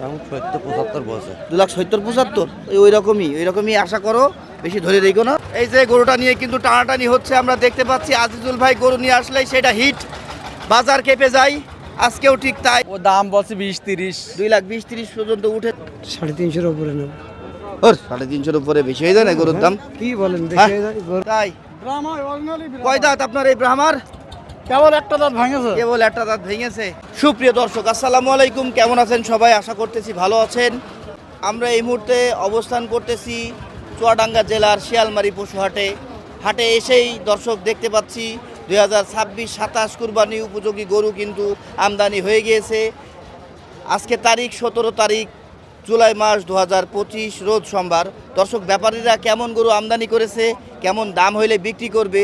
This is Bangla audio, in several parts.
এখন সত্তর পঁচাত্তর বছর দু লাখ সত্তর পঁচাত্তর? ওই ওই রকমই ওই রকমই আশা করো বেশি ধরে না। এই যে গরুটা নিয়ে কিন্তু টানাটানি হচ্ছে আমরা দেখতে পাচ্ছি আজিজুল ভাই গরু নিয়ে আসলেই সেটা হিট। বাজার কেঁপে যায় আজকেও ঠিক তাই। ও দাম বলছে বিশ তিরিশ। দুই লাখ বিশ তিরিশ পর্যন্ত উঠে সাড়ে তিনশোর উপরে নেব। ওর সাড়ে তিনশোর উপরে বেশি হয়ে যায় না গরুর দাম? কি বলেন হ্যাঁ? বেশি যায় গরু- তাই। কয় দাঁত আপনার এই ব্রাহ্মার? কেবল একটা দাঁত ভাঙেছে? কেবল একটা দাঁত ভেঙেছে। সুপ্রিয় দর্শক, আসসালামু আলাইকুম। কেমন আছেন সবাই? আশা করতেছি ভালো আছেন। আমরা এই মুহূর্তে অবস্থান করতেছি চুয়াডাঙ্গা জেলার শিয়ালমারি পশু হাটে হাটে এসেই দর্শক দেখতে পাচ্ছি, দুই হাজার ছাব্বিশ সাতাশ কুরবানি উপযোগী গরু কিন্তু আমদানি হয়ে গিয়েছে। আজকে তারিখ সতেরো তারিখ, জুলাই মাস দু হাজার পঁচিশ, রোজ সোমবার। দর্শক, ব্যাপারীরা কেমন গরু আমদানি করেছে, কেমন দাম হইলে বিক্রি করবে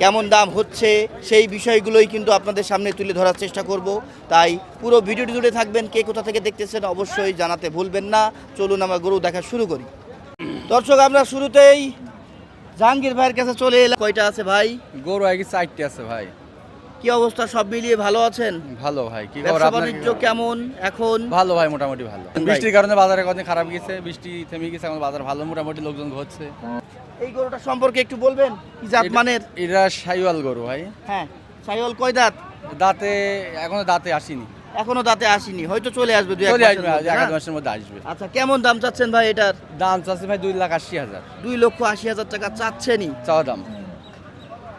কেমন দাম হচ্ছে সেই বিষয়গুলোই কিন্তু আপনাদের সামনে তুলে ধরার চেষ্টা করব। তাই পুরো ভিডিওটি জুড়ে থাকবেন কে কোথা থেকে দেখতেছেন অবশ্যই জানাতে ভুলবেন না। চলুন আমরা গরু দেখা শুরু করি। দর্শক আমরা শুরুতেই জাহাঙ্গীর ভাইয়ের কাছে চলে এলাম। কয়টা আছে ভাই? গরু আগে চারটে আছে ভাই। কি অবস্থা? সব মিলিয়ে ভালো আছেন? ভালো ভাই কি ব্যবসা বাণিজ্য কেমন এখন? ভালো ভাই মোটামুটি ভালো। বৃষ্টির কারণে বাজারে কদিন খারাপ গেছে বৃষ্টি থেমে গেছে এখন বাজার ভালো মোটামুটি লোকজন ঘুরছে। এই গরুটা সম্পর্কে একটু বলবেন? কি জাত মানের? এরা সাইওয়াল গরু ভাই। হ্যাঁ সাইওয়াল কয় দাঁত? দাঁতে এখনও দাঁতে আসেনি। এখনও দাঁতে আসেনি হয়তো চলে আসবে দুই এক চলে মাসের আসবে মধ্যে, এক? আধ মাসের মধ্যে আসবে। আচ্ছা কেমন দাম চাচ্ছেন ভাই এটার? দাম চাচ্ছে ভাই দুই লাখ আশি হাজার। দুই লক্ষ আশি হাজার টাকা চাচ্ছেনই। চাওয়া দাম।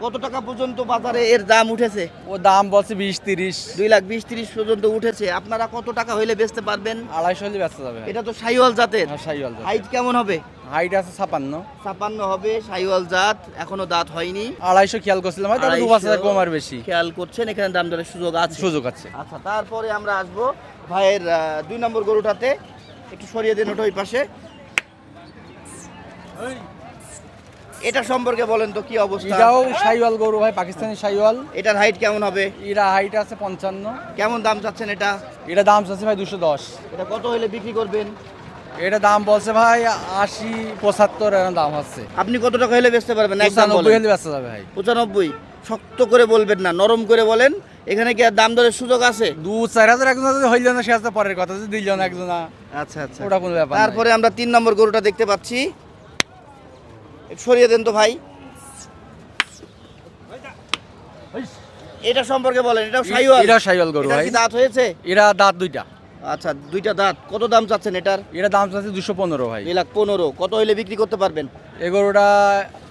কত টাকা পর্যন্ত বাজারে এর দাম উঠেছে? ও দাম বলছে বিশ তিরিশ। দুই লাখ বিশ তিরিশ পর্যন্ত উঠেছে। আপনারা কত টাকা হইলে বেচতে পারবেন? আড়াইশো হলে ব্যস্ত যাবে। এটা তো সাইওয়াল জাতের। হ্যাঁ, সাইওয়াল হাইট কেমন হবে? হাইট আছে ছাপান্ন। ছাপান্ন হবে সাইওয়াল জাত। এখনও দাঁত হয়নি। আড়াইশো খেয়াল করছিলাম ভাই তাহলে দু পাঁচ হাজার কম আর বেশি। খেয়াল করছেন এখানে দাম দরের সুযোগ আছে। সুযোগ আছে। আচ্ছা তারপরে আমরা আসব ভাইয়ের আহ, দুই নম্বর গরুটাতে। একটু সরিয়ে দিন ওটা ওই পাশে। এটা সম্পর্কে বলেন তো কি অবস্থা? এটাও সাইওয়াল গরু ভাই পাকিস্তানি সাইওয়াল এটার হাইট কেমন হবে? এরা হাইট আছে পঞ্চান্ন। কেমন দাম চাচ্ছেন এটা? এটা দাম চাচ্ছে ভাই দুশো দশ। এটা কত হলে বিক্রি করবেন? এটা দাম বলছে ভাই আশি পঁচাত্তর এরকম দাম হচ্ছে আপনি কত টাকা হলে বেচতে পারবেন? পঁচানব্বই হলে ব্যস্ত যাবে ভাই। পঁচানব্বই। শক্ত করে বলবেন না নরম করে বলেন। এখানে কি আর দাম দরের সুযোগ আছে? দু চার হাজার একজন হইল না সে পরের কথা যদি দিল না একজন আচ্ছা আচ্ছা। ওটা কোনো ব্যাপার তারপরে আমরা তিন নম্বর গরুটা দেখতে পাচ্ছি। সরিয়ে দেন তো ভাই। এটা সম্পর্কে বলেন এটাও সাইওয়াল। এটা সাইওয়াল গরু ভাই। দাঁত হয়েছে? এরা দাঁত দুইটা। আচ্ছা দুইটা দাঁত। কত দাম চাচ্ছেন এটার? এটা দাম চাচ্ছে দুশো পনেরো ভাই। দুই লাখ পনেরো। কত হইলে বিক্রি করতে পারবেন? এই গরুটা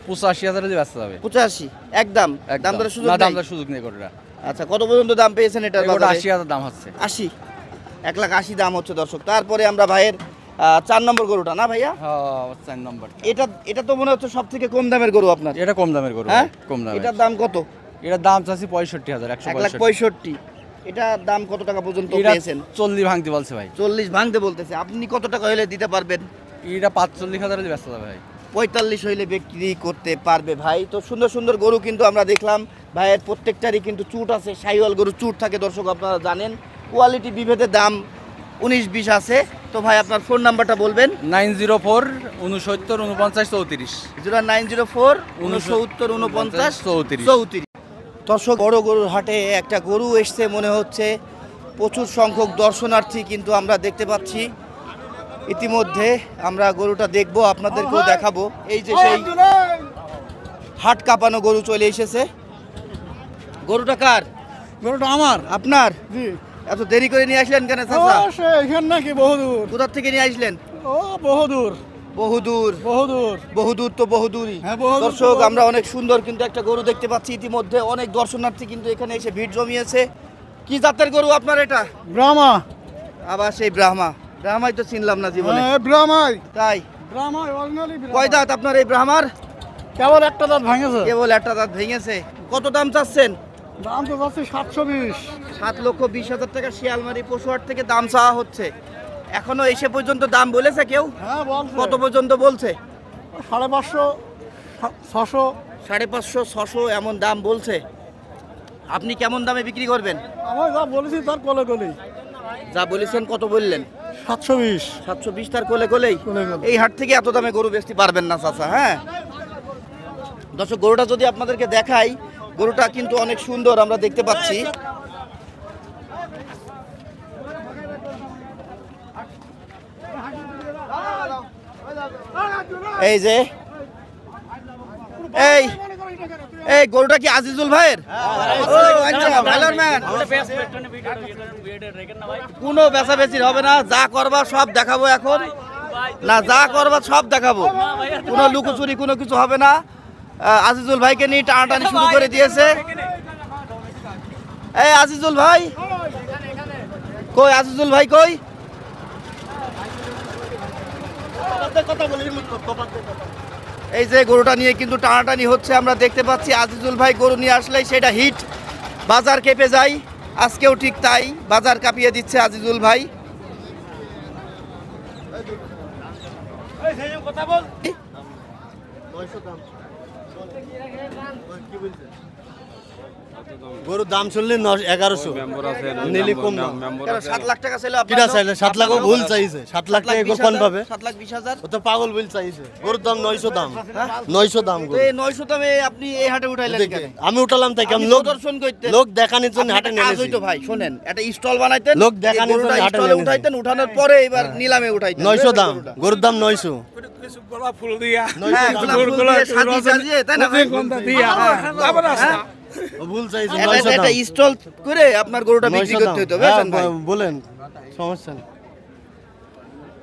পঁচাশি হাজার হলে ব্যস্ত যাবে। পঁচাশি? একদম। দাম? দরের সুযোগ দাম? দরের সুযোগ নেই গরুটা। আচ্ছা কত পর্যন্ত দাম পেয়েছেন এটার আশি হাজার দাম হচ্ছে। আশি? এক লাখ আশি দাম হচ্ছে দর্শক। তারপরে আমরা ভাইয়ের চার নম্বর গরুটা না ভাইয়া? চার নম্বর এটা এটা তো মনে হচ্ছে সব থেকে কম দামের গরু আপনার। এটা কম দামের গরু হ্যাঁ? কম দাম এটার দাম কত? এটার দাম চাচ্ছি পঁয়ষট্টি হাজার একশো এক লাখ পঁয়ষট্টি। এটার দাম কত টাকা পর্যন্ত পেয়েছেন? চল্লিশ ভাঙতে বলছে ভাই। চল্লিশ ভাঙতে বলতেছে। আপনি কত টাকা হলে দিতে পারবেন? এটা পাঁচচল্লিশ হাজার হলে ব্যস্ত যাবে ভাই। পঁয়তাল্লিশ হইলে বিক্রি করতে পারবে ভাই। তো সুন্দর সুন্দর গরু কিন্তু আমরা দেখলাম। ভাইয়ের প্রত্যেকটারই কিন্তু চুট আছে সাইওয়াল গরু চুট থাকে দর্শক আপনারা জানেন। কোয়ালিটি বিভেদে দাম উনিশ বিশ আছে। তো ভাই আপনার ফোন নাম্বারটা বলবেন। নাইন জিরো ফোর উনসত্তর উনপঞ্চাশ চৌত্রিশ। জিরো নাইন জিরো ফোর উনসত্তর উনপঞ্চাশ চৌত্রিশ। চৌত্রিশ। দর্শক বড় গরুর হাটে একটা গরু এসছে মনে হচ্ছে। প্রচুর সংখ্যক দর্শনার্থী কিন্তু আমরা দেখতে পাচ্ছি। ইতিমধ্যে আমরা গরুটা দেখব আপনাদেরকেও দেখাবো। এই যে সেই হাট কাঁপানো গরু চলে এসেছে। গরুটা কার? গরুটা আমার। আপনার? জি। এত দেরি করে নিয়ে আসলেন কেন চাচা? এখান নাকি বহুদূর। কোথার থেকে নিয়ে আসলেন? ও বহুদূর। বহুদূর। বহুদূর। বহুদূর তো বহুদূরই। হ্যাঁ, দর্শক আমরা অনেক সুন্দর কিন্তু একটা গরু দেখতে পাচ্ছি ইতিমধ্যে। অনেক দর্শনার্থী কিন্তু এখানে এসে ভিড় জমিয়েছে। কি জাতের গরু আপনার এটা? ব্রাহ্মা। আবার সেই ব্রাহ্মা। ব্রাহ্মাই তো চিনলাম না জীবনে। হ্যাঁ, ব্রাহ্মাই। তাই? ব্রাহ্মাই অরিজিনালি কয় দাঁত আপনার এই ব্রাহ্মার? কেবল একটা দাঁত ভাঙেছে। কেবল একটা দাঁত ভেঙেছে। কত দাম চাচ্ছেন? দাম তো যাচ্ছে সাতশো বিশ। সাত লক্ষ বিশ হাজার টাকা শিয়ালমারি পশুহাট থেকে দাম চাওয়া হচ্ছে। এখনও এসে পর্যন্ত দাম বলেছে কেউ? হ্যাঁ কত পর্যন্ত বলছে? সাড়ে পাঁচশো ছশো। সাড়ে পাঁচশো ছশো এমন দাম বলছে। আপনি কেমন দামে বিক্রি করবেন? আমি যা বলেছি তার কোলে কোলেই যা বলেছেন কত বললেন? সাতশো বিশ। সাতশো বিশ তার কোলে কোলেই? কোলে কোলে। এই হাট থেকে এত দামে গরু বেচতে পারবেন না চাচা হ্যাঁ? দর্শক গরুটা যদি আপনাদেরকে দেখাই গরুটা কিন্তু অনেক সুন্দর, আমরা দেখতে পাচ্ছি। এই যে, এই এই গরুটা কি আজিজুল ভাইয়ের? আচ্ছা, কোনো বেচাবেচির হবে না, যা করবা সব দেখাবো এখন। না, যা করবা সব দেখাবো। কোনো লুকোচুরি কোনো কিছু হবে না। আজিজুল ভাইকে নিয়ে টানাটানি শুরু করে দিয়েছে। এই আজিজুল ভাই। কই আজিজুল ভাই কই? এই যে গরুটা নিয়ে কিন্তু টানাটানি হচ্ছে আমরা দেখতে পাচ্ছি আজিজুল ভাই গরু নিয়ে আসলেই সেটা হিট। বাজার কেঁপে যায় আজকেও ঠিক তাই বাজার কাঁপিয়ে দিচ্ছে আজিজুল ভাই। কি বলছে গরুর দাম শুনলে এগারোশো। নিলি কম সাত লাখ টাকা কিনা চাইলে? সাত লাখও ভুল চাইছে। সাত লাখ টাকা কোন পাবে সাত লাখ বিশ হাজার। ও তো পাগল বিল চাইছে। গরুর দাম নয়শো দাম। নয়শো দাম এই নয়শো দামে আপনি এই হাটে উঠাইলেন আমি উঠালাম তাই কেমন লোক প্রদর্শন করতেন। লোক দেখানোর জন্য হাটে নিয়ে এনেছি। হইতো ভাই শোনেন একটা স্টল বানাইতেন লোক দেখানোর জন্য হাটে নিয়ে উঠাইতেন উঠানোর পরে এবার নিলামে উঠাইতেন। নয়শো দাম? গরুর দাম নয়শো। হ্যাঁ, গোলাপ ফুল দিয়ে সাজিয়ে সাজিয়ে, তাই না? হ্যাঁ? ভুল চাইছে একটা- দাম। স্টল করে আপনার গরুটা বিক্রি করতে হতো হ্যাঁ, বলেন সমস্যা নেই।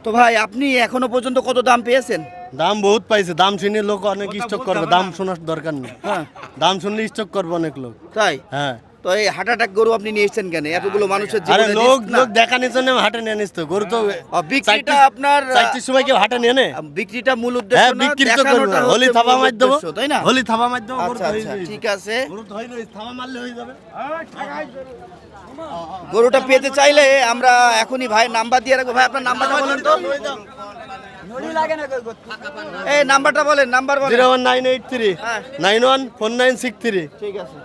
তো ভাই আপনি এখনও পর্যন্ত কত দাম পেয়েছেন? দাম বহুত পাইছে দাম শুনে লোক অনেক স্টক করবে দাম শোনার দরকার নেই। হ্যাঁ। দাম শুনলে স্টক করবে অনেক লোক। তাই? হ্যাঁ। তো এই হার্ট অ্যাটাক গরু আপনি নিয়ে এসেছেন কেন? এতগুলো মানুষের আরে লোক লোক দেখানোর জন্য হাটে নিয়ে নিস তো। গরু তো বিক্রিটা আপনার চারটের সময় কেউ হাটে নিয়ে নে বিক্রিটা মূল উদ্দেশ্য হ্যাঁ বিক্রি তো করব হোলি থাবা মার দেবো তাই না? হোলি থাবা মার দেবো আচ্ছা আচ্ছা ঠিক আছে। গরু ধরে রয়েছে, থাবা মারলে হয়ে যাবে। গরুটা পেতে চাইলে আমরা এখনই ভাই নাম্বার দিয়ে রাখব। ভাই আপনার নাম্বারটা বলেন তো। এই নাম্বারটা বলেন নাম্বার বলেন। Zero one nine eight three হ্যাঁ। Nine one four nine six three. ঠিক আছে।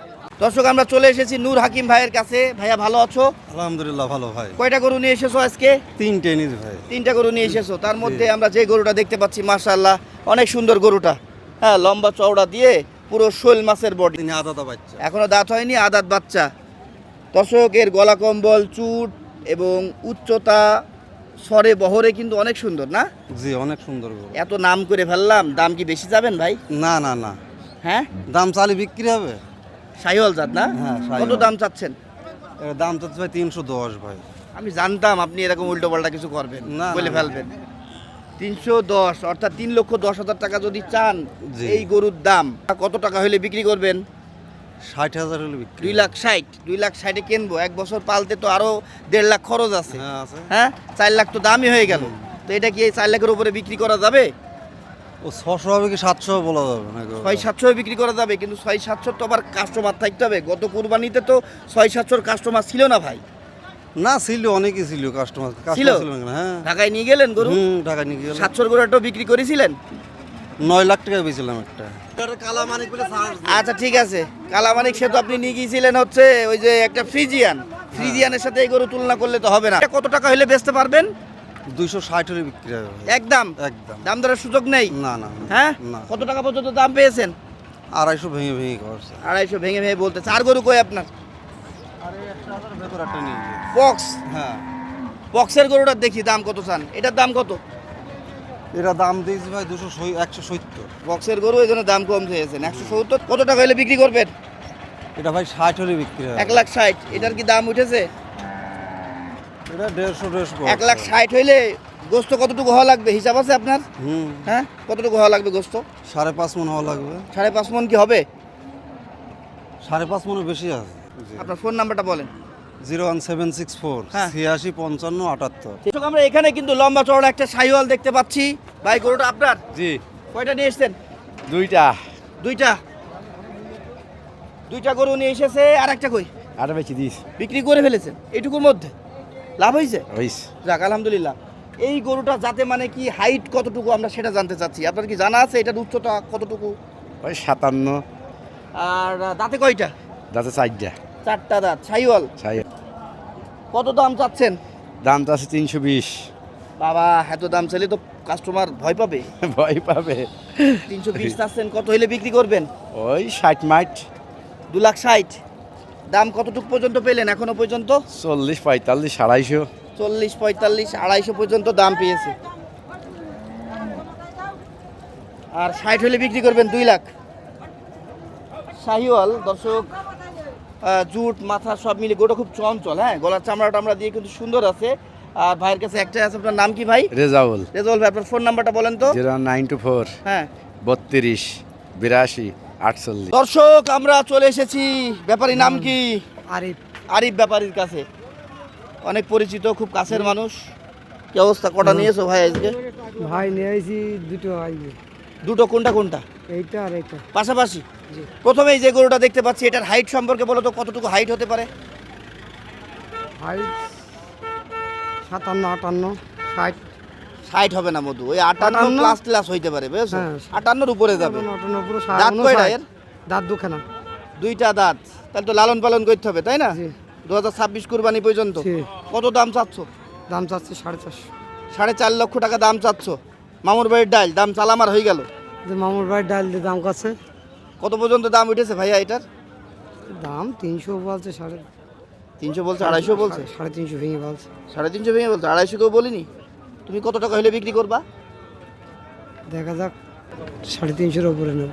দর্শক আমরা চলে এসেছি নূর হাকিম ভাইয়ের কাছে। ভাইয়া ভালো আছো? আলহামদুলিল্লাহ ভালো ভাই। কয়টা গরু নিয়ে এসেছ আজকে? তিনটে নিজ ভাই। তিনটা গরু নিয়ে এসেছ। তার মধ্যে আমরা যে গরুটা দেখতে পাচ্ছি মাশাআল্লাহ অনেক সুন্দর গরুটা। হ্যাঁ লম্বা চওড়া দিয়ে পুরো শোল মাছের বডি আদাতা বাচ্চা। এখনও দাঁত হয়নি আদাত বাচ্চা। দর্শক এর গলা কম্বল চুট এবং উচ্চতা স্বরে বহরে কিন্তু অনেক সুন্দর না? জি অনেক সুন্দর গরু। এত নাম করে ফেললাম দাম কি বেশি যাবেন ভাই? না না না। হ্যাঁ? দাম চালি বিক্রি হবে। সাইওয়াল জাত না? হ্যাঁ, কত দাম চাচ্ছেন? দাম তো ভাই তিনশো দশ ভাই। আমি জানতাম আপনি এরকম উল্টো পাল্টা কিছু করবেন না, বলে। ফেলবেন। তিনশো দশ অর্থাৎ তিন লক্ষ দশ হাজার টাকা যদি চান। এই গরুর দাম কত টাকা হলে বিক্রি করবেন? ষাট হাজার হলে বিক্রি দুই লাখ ষাট দুই লাখ ষাটে কিনবো এক বছর পালতে তো আরও দেড় লাখ খরচ আছে। হ্যাঁ আছে। হ্যাঁ চার লাখ তো দামই হয়ে গেল। তো এটা কি এই চার লাখের উপরে বিক্রি করা যাবে? ও ছশো হবে কি সাতশো বলা যাবে না ছয় সাতশো বিক্রি করা যাবে কিন্তু ছয় সাতশো তো আবার কাস্টমার থাকতে হবে। গত কুরবানিতে তো ছয় সাতশোর কাস্টমার ছিল না ভাই। না ছিল অনেকই ছিল কাস্টমার ছিল? ছিল হ্যাঁ। ঢাকায় নিয়ে গেলেন গরু? হুম টাকা নিয়ে গেল সাতশোর গরু একটা বিক্রি করেছিলেন? নয় লাখ টাকা বেছিলাম একটা। আচ্ছা ঠিক আছে। কালামানিক সে তো আপনি নিয়ে গিয়েছিলেন হচ্ছে ওই যে একটা ফ্রিজিয়ান ফ্রিজিয়ানের সাথে এই গরু তুলনা করলে তো হবে না। এটা কত টাকা হলে বেচতে পারবেন? দুইশো ষাট হলে বিক্রি হবে। একদম? একদম। দাম দরের সুযোগ নেই? না না। হ্যাঁ? কত টাকা পর্যন্ত দাম পেয়েছেন? আড়াইশো ভেঙে ভেঙে করছে আড়াইশো ভেঙে ভেঙে বলতে চার গরু কই আপনার? ভেতর একটা নিয়ে বক্স? হ্যাঁ। বক্সের গরুটার দেখি দাম কত চান? এটার দাম কত? এটা দাম দিয়েছি ভাই দুশো একশো সত্তর। বক্সের গরু এই জন্য দাম কম চেয়েছেন একশো সত্তর? কত টাকা হলে বিক্রি করবেন? এটা ভাই ষাট হলে বিক্রি হয় এক লাখ ষাট। এটার কি দাম উঠেছে? এটা দেড়শো দেড়শো এক লাখ ষাট হইলে গোস্ত কতটুকু হওয়া লাগবে? হিসাব আছে আপনার? হুম। হ্যাঁ? কতটুকু হওয়া লাগবে গোস্ত? সাড়ে পাঁচ মন হওয়া লাগবে। সাড়ে পাঁচ মন কি হবে? সাড়ে পাঁচ মনে বেশি আছে। আপনার ফোন নাম্বারটা বলেন। Zero one seven six four হ্যাঁ। ছিয়াশি পঞ্চান্ন আটাত্তর। আমরা এখানে কিন্তু লম্বা চওড়া একটা সাইওয়াল দেখতে পাচ্ছি। ভাই গরুটা আপনার? জি। কয়টা নিয়ে এসছেন? দুইটা। দুইটা? দুইটা গরু নিয়ে এসেছে আর একটা কই? আর বেশি দিস বিক্রি করে ফেলেছেন। এইটুকুর মধ্যে? লাভ হয়েছে যাক আলহামদুলিল্লাহ। এই গরুটা যাতে মানে কি হাইট কতটুকু আমরা সেটা জানতে চাচ্ছি? আপনার কি জানা আছে এটার উচ্চতা কতটুকু? ওই সাতান্ন। আর দাঁতে কয়টা? যাতে চারটা। চারটা দাঁত। সাইওয়াল? কত দাম চাচ্ছেন? দাম তো আছে তিনশো বিশ। বাবা এত দাম চাইলে তো কাস্টমার ভয় পাবে। ভয় পাবে। তিনশো বিশ চাচ্ছেন কত হইলে বিক্রি করবেন? ওই ষাট মাইট। দু লাখ ষাট। দাম কতটুকু পর্যন্ত পেলেন? এখনও পর্যন্ত? চল্লিশ পঁয়তাল্লিশ আড়াইশো। চল্লিশ পঁয়তাল্লিশ আড়াইশো পর্যন্ত দাম পেয়েছে। আর ষাট হলে বিক্রি করবেন দুই লাখ। শাহিওয়াল দর্শক জুট মাথা সব মিলে গোটা খুব চঞ্চল হ্যাঁ? গলার চামড়া টামড়া দিয়ে কিন্তু সুন্দর আছে। আর ভাইয়ের কাছে একটাই আছে আপনার নাম কি ভাই? রেজাউল। রেজাউল ভাই আপনার ফোন নাম্বারটা বলেন তো। জিরো নাইন টু ফোর হ্যাঁ। বত্রিশ বিরাশি আটচল্লিশ। দর্শক আমরা চলে এসেছি। ব্যাপারীর নাম কি? আরিফ। আরিফ ব্যাপারীর কাছে। অনেক পরিচিত খুব কাছের মানুষ। কি অবস্থা? কটা নিয়েছো ভাই আজকে? ভাই নিয়ে আইছি দুটো আইবে দুটো কোনটা কোনটা? এইটা আর এইটা। পাশাপাশি? প্রথমেই যে গরুটা দেখতে পাচ্ছি এটার হাইট সম্পর্কে বলো তো কতটুকু হাইট হতে পারে? হাইট সাতান্ন আটান্ন ষাট। ষাট হবে না মধু। ওই আটান্ন? প্লাস প্লাস হইতে পারে বুঝছ? হ্যাঁ। আটান্নর উপরে যাবে। দাঁত কয়টা এর? দাঁত দুখানা। দুইটা দাঁত। তাহলে তো লালন পালন করতে হবে তাই না? দু হাজার ছাব্বিশ কুরবানি পর্যন্ত। কত দাম চাচ্ছ? দাম চাচ্ছি সাড়ে চারশো। সাড়ে চার লক্ষ টাকা দাম চাচ্ছ। মামুর বাড়ির ডাল দাম চালামার হয়ে গেল। যে মামুর ভাই ডাল দিয়ে দাম কাছে কত পর্যন্ত দাম উঠেছে ভাইয়া এটার? দাম তিনশো বলছে সাড়ে তিনশো বলছে আড়াইশো বলছে? সাড়ে তিনশো ভেঙে বলছে। সাড়ে তিনশো ভেঙে বলছে আড়াইশো কেউ বলিনি? তুমি কত টাকা হলে বিক্রি করবা? দেখা যাক সাড়ে তিনশোর উপরে নেব।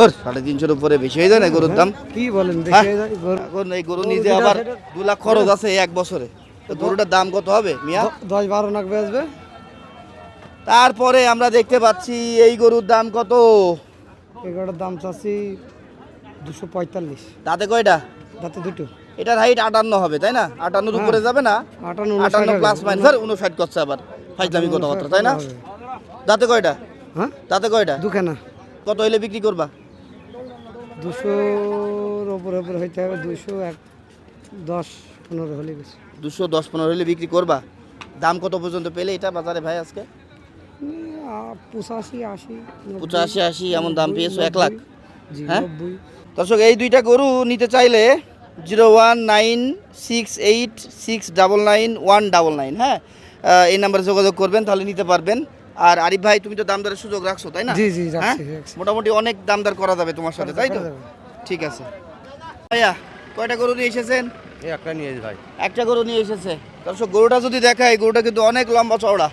ওর সাড়ে তিনশোর উপরে বেশি হয়ে যায় না গরুর দাম? কি বলেন হ্যাঁ? এখন এই গরু নিজে আবার দু লাখ খরচ আছে এক বছরে। তো গরুটার দাম কত হবে মিয়া? দশ বারো নাক বেচবে। তারপরে আমরা দেখতে পাচ্ছি এই গরুর দাম কত? এগারোটার দাম চাচ্ছি দুশো পঁয়তাল্লিশ। তাতে কয়টা? তাতে দুটো। এটার হাইট আটান্ন হবে তাই না? আটান্নর উপরে যাবে না? আটান্ন আটান্ন প্লাস মাইনাস উনষাট করছে আবার। ফাইজলামি কথাবার্তা তাই না। তাতে কয়টা? হ্যাঁ? তাতে কয়টা? দুখানা। কত হইলে বিক্রি করবা? দুশোর ওপরে ওপরে হইতে হবে দুশো এক দশ পনেরো হলে বেশি। দুশো দশ পনেরো হইলে বিক্রি করবা? দাম কত পর্যন্ত পেলে এটা বাজারে ভাই আজকে? পঁচাশি আশি পঁচাশি আশি এমন দাম পেয়েছ এক লাখ? হ্যাঁ? দর্শক এই দুইটা গরু নিতে চাইলে zero one nine six eight six double nine one double nine হ্যাঁ? এই নাম্বারে যোগাযোগ করবেন তাহলে নিতে পারবেন। আর আরিফ ভাই তুমি তো দামদারের সুযোগ রাখছো তাই না? জি, জি, হ্যাঁ? মোটামুটি অনেক দামদার করা যাবে তোমার সাথে তাই তো? ঠিক আছে। ভাইয়া কয়টা গরু নিয়ে এসেছেন? একটা নিয়ে ভাই। একটা গরু নিয়ে এসেছে। দর্শক গরুটা যদি দেখায় গরুটা কিন্তু অনেক লম্বা চওড়া।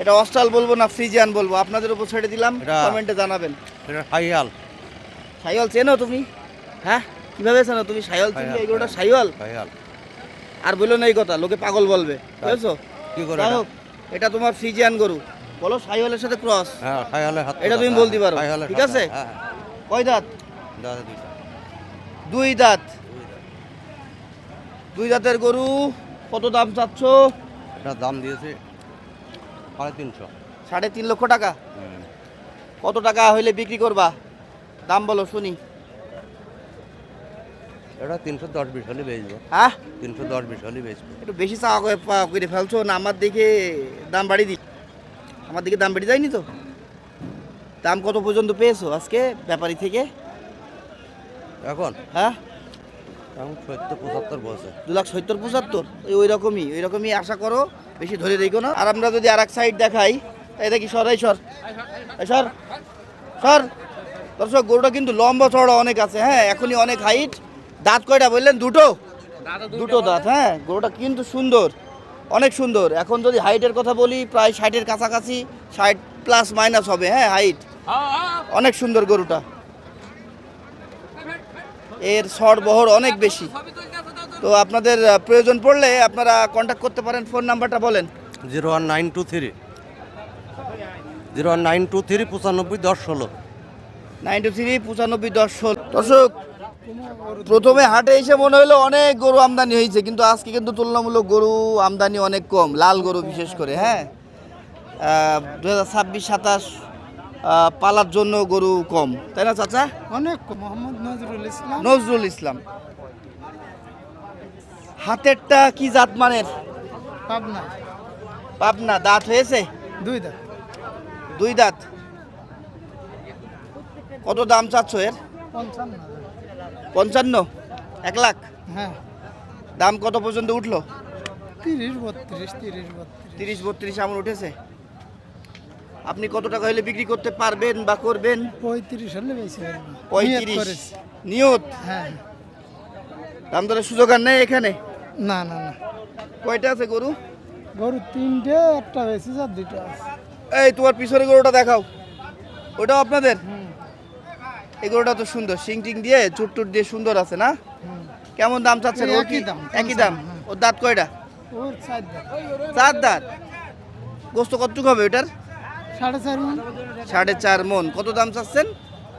এটা অস্টাল বলব না ফ্রিজিয়ান বলব। আপনাদের উপর ছেড়ে দিলাম কমেন্টে জানাবেন। এটা হাইয়াল সাইওয়াল চেনো তুমি? হ্যাঁ? কীভাবে চেনো তুমি? সাইওয়াল চিনলে এই গরুটা সাইওয়াল হাইয়াল আর বলল না এই কথা লোকে পাগল বলবে বুঝেছ? কি করে যাই এটা? হোক, এটা তোমার ফ্রিজিয়ান গরু। বলো সাইওয়ালের সাথে ক্রস হ্যাঁ হাইয়ালের হাত এটা তুমি বলতে পারো, ঠিক আছে? হ্যাঁ কয় দাঁত? দুই দাঁত। দুই দাঁতের গরু কত দাম চাচ্ছ? এটা দাম দিয়েছে সাড়ে তিনশো। সাড়ে তিন লক্ষ টাকা। কত টাকা হইলে বিক্রি করবা? দাম বলো শুনি। এটা তিনশো দশ বিশ হলে বেচবো। হ্যাঁ? তিনশো দশ বিশ হলে বেচবো। একটু বেশি চাওয়া করে পাওয়া করে ফেলছো না? আমার দিকে দাম বাড়িয়ে দি আমার দিকে দাম বেড়ে যায়নি তো? দাম কত পর্যন্ত পেয়েছ আজকে ব্যাপারী থেকে? এখন? হ্যাঁ? এখন সত্তর পঁচাত্তর বসে দু লাখ সত্তর পঁচাত্তর? ওই ওই রকমই ওই রকমই আশা করো বেশি ধরে রেখো না। আর আমরা যদি আর এক সাইড দেখাই এই দেখি সর এই সর। এই সর সর। দর্শক গরুটা কিন্তু লম্বা চড়া অনেক আছে হ্যাঁ এখনই অনেক হাইট দাঁত কয়টা বললেন? দুটো? দুটো দাঁত হ্যাঁ? গরুটা কিন্তু সুন্দর। অনেক সুন্দর। এখন যদি হাইটের কথা বলি প্রায় ষাটের কাছাকাছি ষাট প্লাস মাইনাস হবে হ্যাঁ হাইট। অনেক সুন্দর গরুটা। এর সর বহর অনেক বেশি। তো আপনাদের প্রয়োজন পড়লে আপনারা কন্ট্যাক্ট করতে পারেন ফোন নাম্বারটা বলেন। Zero one nine two three. Zero one nine two three পঁচানব্বই দশ ষোলো। নাইন টু থ্রি পঁচানব্বই দশ ষোলো। দর্শক প্রথমে হাটে এসে মনে হলো অনেক গরু আমদানি হয়েছে কিন্তু আজকে কিন্তু তুলনামূলক গরু আমদানি অনেক কম লাল গরু বিশেষ করে হ্যাঁ? দু হাজার ছাব্বিশ সাতাশ পালার জন্য গরু কম তাই না চাচা? অনেক মোহাম্মদ নজরুল ইসলাম। নজরুল ইসলাম। হাতেরটা কি জাত মানের? পাবনা। পাবনা দাঁত হয়েছে? দুই দা দুই দাঁত। কত দাম চাচ্ছ এর? পঞ্চান্ন। পঞ্চান্ন? এক লাখ? হ্যাঁ। দাম কত পর্যন্ত উঠল? তিরিশ বত্রিশ তিরিশ বত্রিশ। তিরিশ বত্রিশ এমন উঠেছে। আপনি কত টাকা হলে বিক্রি করতে পারবেন বা করবেন? পঁয়ত্রিশ হলে পঁয়ত্রিশ। নিয়ত হ্যাঁ। দাম দরের সুযোগ আর নেই এখানে? না না না। কয়টা আছে গরু? গরু তিনটে একটা বেশি যা দুটো আছে। এই তোমার পিছনে গরুটা দেখাও। ওটাও আপনাদের? এগুলোটা তো সুন্দর। সিং টিং দিয়ে চুট টুট দিয়ে সুন্দর আছে না? কেমন দাম চাচ্ছেন? ওই ওর কি- দাম, একই দাম? ওর দাঁত কয়টা? চার দাঁত। গোস্ত কতটুকু হবে ওটার? সাড়ে চার মন। সাড়ে চার মন। কত দাম চাচ্ছেন?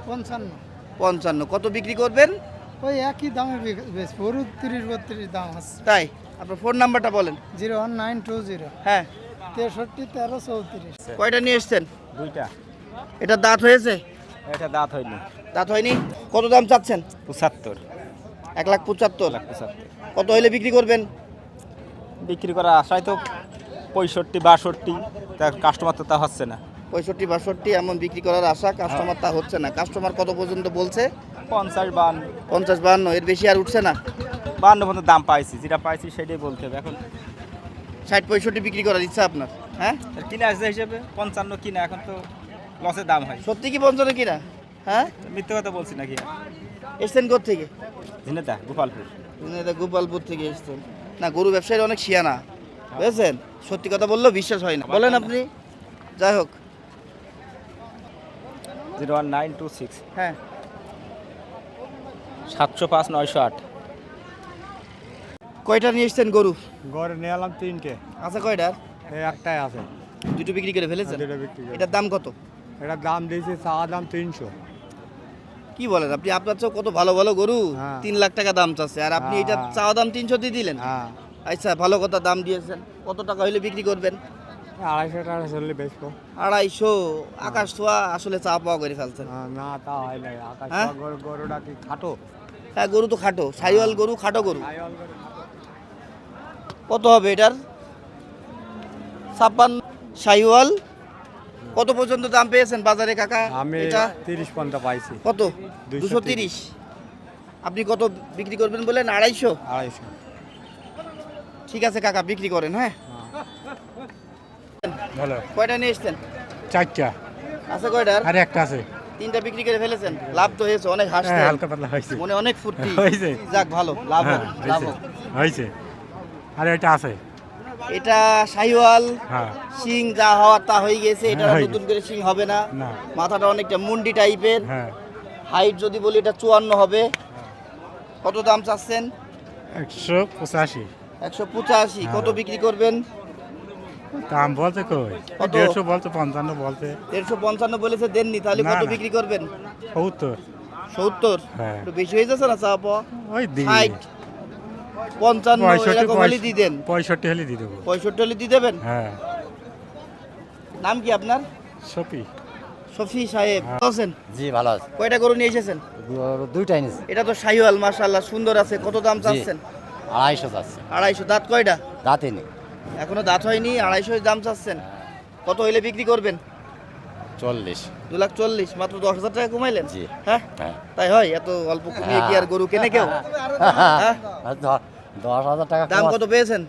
পঞ্চান্ন। পঞ্চান্ন। কত বিক্রি করবেন? ওই একই দামে তিরিশ বত্রিশ দাম আছে। তাই? আপনার ফোন নাম্বারটা বলেন। Zero one nine two zero. হ্যাঁ। তেষট্টি তেরো চৌত্রিশ। কয়টা নিয়ে এসছেন? দুইটা। এটা দাঁত হয়েছে? এটা দাঁত হয়নি। দাঁত হয়নি? কত দাম চাচ্ছেন? পঁচাত্তর। এক লাখ পঁচাত্তর। লাখ পঁচাত্তর। কত হইলে বিক্রি করবেন? বিক্রি করার আশায় তো পঁয়ষট্টি বাষট্টি তার কাস্টমার তো তা হচ্ছে না। পঁয়ষট্টি বাষট্টি এমন বিক্রি করার আশা কাস্টমার তা হচ্ছে না। কাস্টমার কত পর্যন্ত বলছে? পঞ্চাশ বান্ন পঞ্চাশ বান্ন এর বেশি আর উঠছে না? বান্ন পর্যন্ত দাম পাইছি যেটা পাইছি সেটাই বলতে হবে। এখন ষাট পঁয়ষট্টি বিক্রি করার ইচ্ছা আপনার হ্যাঁ? কিনে আসছে হিসেবে পঞ্চান্ন কিনা এখন তো লসের দাম হয়। সত্যি কি পঞ্চান্ন কিনা? হ্যাঁ? মিথ্যে কথা বলছি নাকি? এসছেন থেকে ঝিনেদা গোপালপুর। গোপালপুর থেকে এসছেন। না গরু ব্যবসায়ীর অনেক শিয়ানা। বুঝেছেন? সত্যি কথা বললেও বিশ্বাস হয় না। বলেন আপনি। যাই হোক। Zero one nine two six. হ্যাঁ। সাতশো পাঁচ নয়শো আট। কয়টা নিয়ে এসছেন গরু? ঘরে নিয়ে এলাম তিনটে। আছে কয়টার? একটাই আছে। দুটো বিক্রি করে ফেলেছেন? দুটো বিক্রি করে। এটার দাম কত? এটার দাম দিয়েছে চা দাম তিনশো। কি বলেন আপনি আপনার চেয়েও কত ভালো ভালো গরু? হ্যাঁ। তিন লাখ টাকা দাম চাচ্ছে। আর আপনি এটা হ্যাঁ। চাওয়া দাম তিনশো দিয়ে দিলেন। হ্যাঁ। আচ্ছা ভালো কথা দাম দিয়েছেন। কত টাকা হইলে বিক্রি করবেন? আড়াইশো টাকা চললে বেচবো আড়াইশো। আকাশ ছোঁয়া আসলে চা পাওয়া করে ফেলছেন। না তা হয় নাই। আকাশ? গরু গরুটা কি খাটো? হ্যাঁ গরু তো খাটো। সাইওয়াল গরু খাটো গরু। কত হবে এটার? ছাপ্পান্ন। সাইওয়াল কত পর্যন্ত দাম পেয়েছেন বাজারে কাকা? আমি এটা? তিরিশ পর্যন্ত পাইছি। কত? দুশো তিরিশ। আপনি কত বিক্রি করবেন বলেন আড়াইশো? আড়াইশো। ঠিক আছে কাকা বিক্রি করেন হ্যাঁ? ভালো। কয়টা নিয়ে এসছেন? চারটা। আছে কয়টার? আর একটা আছে। তিনটা বিক্রি করে ফেলেছেন? লাভ তো হয়েছে অনেক হাসছে। হ্যাঁ, হালকা পাতলা হয়েছে। মনে অনেক ফুর্তি। হয়েছে। যাক ভালো লাভ হ্যাঁ লাভ। হয়েছে। আর এটা আছে। এটা শাহিওয়াল হ্যাঁ। সিং যা হওয়ার তা হয়ে গেছে এটা হ্যাঁ, নতুন করে সিং হবে না। মাথাটা অনেকটা মুন্ডি টাইপের। হ্যাঁ। হাইট যদি বলি এটা চুয়ান্ন হবে। কত দাম চাচ্ছেন? একশো পঁচাশি। একশো পঁচাশি। কত হ্যাঁ। বিক্রি করবেন? দাম বলতে কই? দেড়শো বলতে পঞ্চান্ন বলতে। দেড়শো পঞ্চান্ন বলেছে দেননি। তাহলে কত বিক্রি করবেন? সত্তর। সত্তর? হ্যাঁ। একটু বেশি হয়ে যাচ্ছে না চা পাওয়া? ওই ষাট পঞ্চান্ন এরকম হলে দিয়ে দেন পঁয়ষট্টি হলে দিয়ে দেবো পঁয়ষট্টি হলে দিয়ে দেবেন হ্যাঁ। নাম কি আপনার? সপি শফি সাহেব। হ্যাঁ। ভালো আছেন? জি ভালো আছে। কয়টা গরু নিয়ে এসেছেন? দুইটাই নিছি এটা তো শাহিওয়াল মাশাল্লাহ সুন্দর আছে। কত দাম চাচ্ছেন? আড়াইশো যাচ্ছে আড়াইশো দাঁত কয়টা? দাঁতে নেই। এখনও দাঁত হয়নি আড়াইশো দাম চাচ্ছেন। কত হইলে বিক্রি করবেন? চল্লিশ। দু লাখ চল্লিশ মাত্র দশ হাজার টাকা কমাইলেন? জি। হ্যাঁ? হ্যাঁ। তাই হয় এত অল্প কমিয়ে কি আর গরু কেনে কেউ? হ্যাঁ? দশ হাজার টাকা দাম কত পেয়েছেন?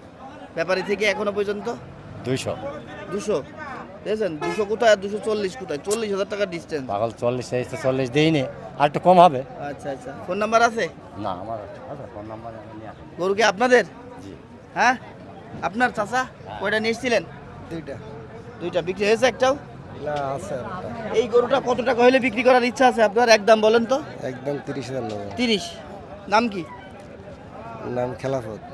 ব্যাপারী থেকে এখনও পর্যন্ত? দুইশো। দুশো? পেয়েছেন? দুশো কোথায় আর দুশো চল্লিশ কোথায়? চল্লিশ হাজার টাকা ডিস্টেন্স পাগল চল্লিশ চাইছে চল্লিশ দিইনি। আর একটু কম হবে। আচ্ছা আচ্ছা। ফোন নাম্বার আছে? না আমার আছে ফোন নাম্বার। গরু কি আপনাদের? জি। হ্যাঁ? আপনার চাচা? কয়টা নিয়ে এসেছিলেন? দুইটা। দুইটা বিক্রি হয়েছে একটাও? আছে এই গরুটা কত টাকা হলে বিক্রি করার ইচ্ছা আছে আপনার? একদম বলেন তো। একদম তিরিশ হাজার তিরিশ। নাম কি? নাম খেলাফত।